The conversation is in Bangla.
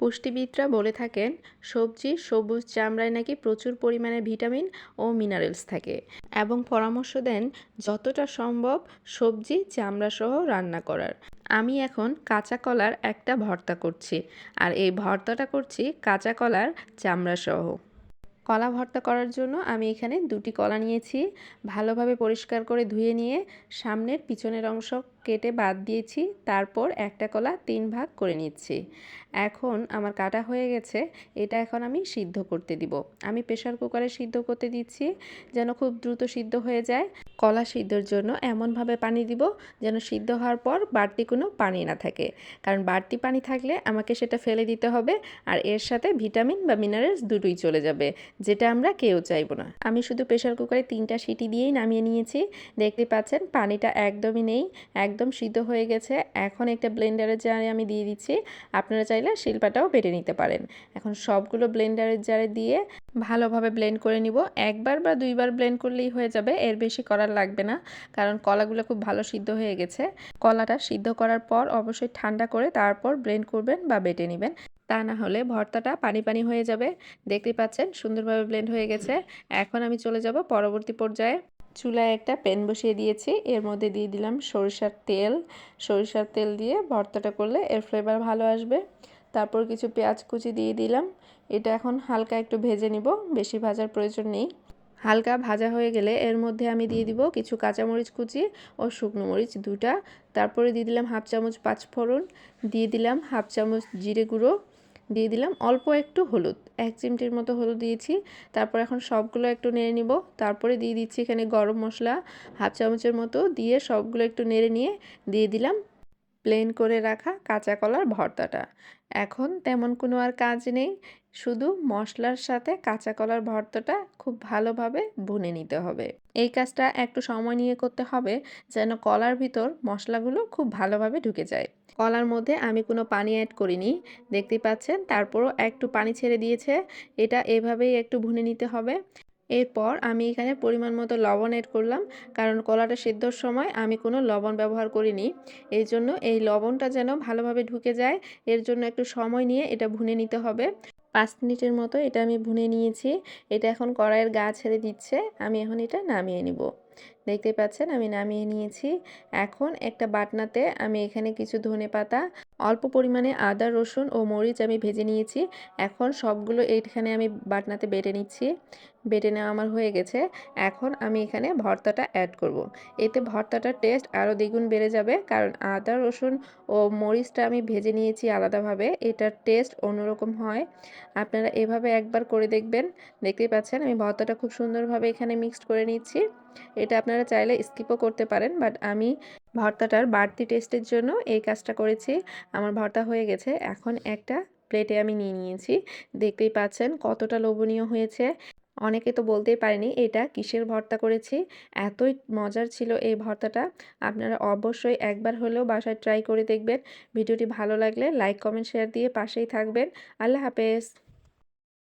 পুষ্টিবিদরা বলে থাকেন, সবজি, সবুজ, চামড়ায় নাকি প্রচুর পরিমাণে ভিটামিন ও মিনারেলস থাকে এবং পরামর্শ দেন, যতটা সম্ভব সবজি চামড়া সহ রান্না করার। আমি এখন কাঁচা কলার একটা ভর্তা করছি, আর এই ভর্তাটা করছি কাঁচা কলার চামড়া সহ কলা ভর্তা করার জন্য আমি এখানে দুটি কলা নিয়েছি। ভালোভাবে পরিষ্কার করে ধুয়ে নিয়ে সামনের পিছনের অংশ কেটে বাদ দিয়েছি, তারপর একটা কলা তিন ভাগ করে নিচ্ছি। এখন আমার কাটা হয়ে গেছে, এটা এখন আমি সিদ্ধ করতে দিব। আমি প্রেশার কুকারে সিদ্ধ করতে দিচ্ছি, যেন খুব দ্রুত সিদ্ধ হয়ে যায়। কলা সিদ্ধর জন্য এমনভাবে পানি দিব, যেন সিদ্ধ হওয়ার পর বাড়তি কোনো পানি না থাকে। কারণ বাড়তি পানি থাকলে আমাকে সেটা ফেলে দিতে হবে, আর এর সাথে ভিটামিন বা মিনারেলস দুটোই চলে যাবে, যেটা আমরা কেউ চাইব না। আমি শুধু প্রেশার কুকারে তিনটা সিটি দিয়েই নামিয়ে নিয়েছি। দেখতে পাচ্ছেন, পানিটা একদমই নেই একদম সিদ্ধ হয়ে গেছে। এখন একটা ব্লেন্ডারের জারে আমি দিয়ে দিচ্ছি। আপনারা চাইলে শিল্পাটাও বেটে নিতে পারেন। এখন সবগুলো ব্লেন্ডারের জারে দিয়ে ভালোভাবে ব্লেন্ড করে নিব। একবার বা দুইবার ব্লেন্ড করলেই হয়ে যাবে, এর বেশি করার লাগবে না, কারণ কলাগুলো খুব ভালো সিদ্ধ হয়ে গেছে। কলাটা সিদ্ধ করার পর অবশ্যই ঠান্ডা করে তারপর ব্লেন্ড করবেন বা বেটে নেবেন। তা না হলে ভর্তাটা পানি পানি হয়ে যাবে। দেখতে পাচ্ছেন, সুন্দরভাবে ব্লেন্ড হয়ে গেছে। এখন আমি চলে যাব পরবর্তী পর্যায়ে। চুলায় একটা প্যান বসিয়ে দিয়েছি। এর মধ্যে দিয়ে দিলাম সরিষার তেল। সরিষার তেল দিয়ে ভর্তাটা করলে এর ফ্লেভার ভালো আসবে। তারপর কিছু পেঁয়াজ কুচি দিয়ে দিলাম। এটা এখন হালকা একটু ভেজে নিব, বেশি ভাজার প্রয়োজন নেই। হালকা ভাজা হয়ে গেলে এর মধ্যে আমি দিয়ে দিব কিছু কাঁচামরিচ কুচি ও শুকনো মরিচ দুটা। তারপরে দিয়ে দিলাম হাফ চামচ পাঁচফোড়ন। দিয়ে দিলাম হাফ চামচ জিরে গুঁড়ো। দিয়ে দিলাম। অল্প একটু হলুদ, এক চিমটির মতো হলুদ দিয়েছি। তারপর এখন সবগুলো একটু নেড়ে নিব। তারপরে দিয়ে দিচ্ছি এখানে গরম মশলা, হাফ চামচের মতো দিয়ে সবগুলো একটু নেড়ে নিয়ে দিয়ে দিলাম প্লেন করে রাখা কাঁচা কলার ভর্তাটা। এখন তেমন কোনো আর কাজ নেই। শুধু মশলার সাথে কাঁচা কলার ভর্তাটা খুব ভালোভাবে ভুনে নিতে হবে। এই কাজটা একটু সময় নিয়ে করতে হবে যেন কলার ভিতর মশলাগুলো খুব ভালোভাবে ঢুকে যায়। কলার মধ্যে আমি কোনো পানি অ্যাড করিনি। দেখতেই পাচ্ছেন, তারপরও একটু পানি ছেড়ে দিয়েছে। এটা এভাবেই একটু ভুনে নিতে হবে। এরপর আমি এখানে পরিমাণ মতো লবণ এড করলাম, কারণ কলাটা সিদ্ধর সময় আমি কোনো লবণ ব্যবহার করিনি। এই জন্য এই লবণটা যেন ভালোভাবে ঢুকে যায়, এর জন্য একটু সময় নিয়ে এটা ভুনে নিতে হবে। পাঁচ মিনিটের মতো এটা আমি ভুনে নিয়েছি, এটা এখন কড়াইয়ের গা ছেড়ে দিচ্ছে, আমি এখন এটা নামিয়ে নিব। দেখতে পাচ্ছেন, আমি নামিয়ে নিয়েছি। এখন একটা বাটনাতে আমি এখানে কিছু ধনে পাতা অল্প পরিমাণে আদা, রসুন ও মরিচ আমি ভেজে নিয়েছি। এখন সবগুলো এইখানে আমি বাটনাতে বেটে নিচ্ছি। বেটে নেওয়া আমার হয়ে গেছে। এখন আমি এখানে ভর্তাটা অ্যাড করব। এতে ভর্তাটার টেস্ট আরও দ্বিগুণ বেড়ে যাবে। কারণ আদা, রসুন ও মরিচটা আমি ভেজে নিয়েছি আলাদাভাবে। এটার টেস্ট অন্যরকম হয়। আপনারা এভাবে একবার করে দেখবেন। দেখতেই পাচ্ছেন, আমি ভর্তাটা খুব সুন্দরভাবে এখানে মিক্সড করে নিচ্ছি। এটা আপনারা চাইলে স্কিপও করতে পারেন বাট আমি ভর্তাটার বাড়তি টেস্টের জন্য এই কাজটা করেছি। আমার ভর্তা হয়ে গেছে। এখন একটা প্লেটে আমি নিয়ে নিয়েছি। দেখতেই পাচ্ছেন কতটা লোভনীয় হয়েছে। অনেকে তো বলতেই পারেনি এটা কিসের ভর্তা করেছি? এতই মজার ছিল এই ভর্তাটা। আপনারা অবশ্যই একবার হলেও বাসায় ট্রাই করে দেখবেন। ভিডিওটি ভালো লাগলে লাইক, কমেন্ট, শেয়ার দিয়ে পাশেই থাকবেন। আল্লাহ হাফেজ।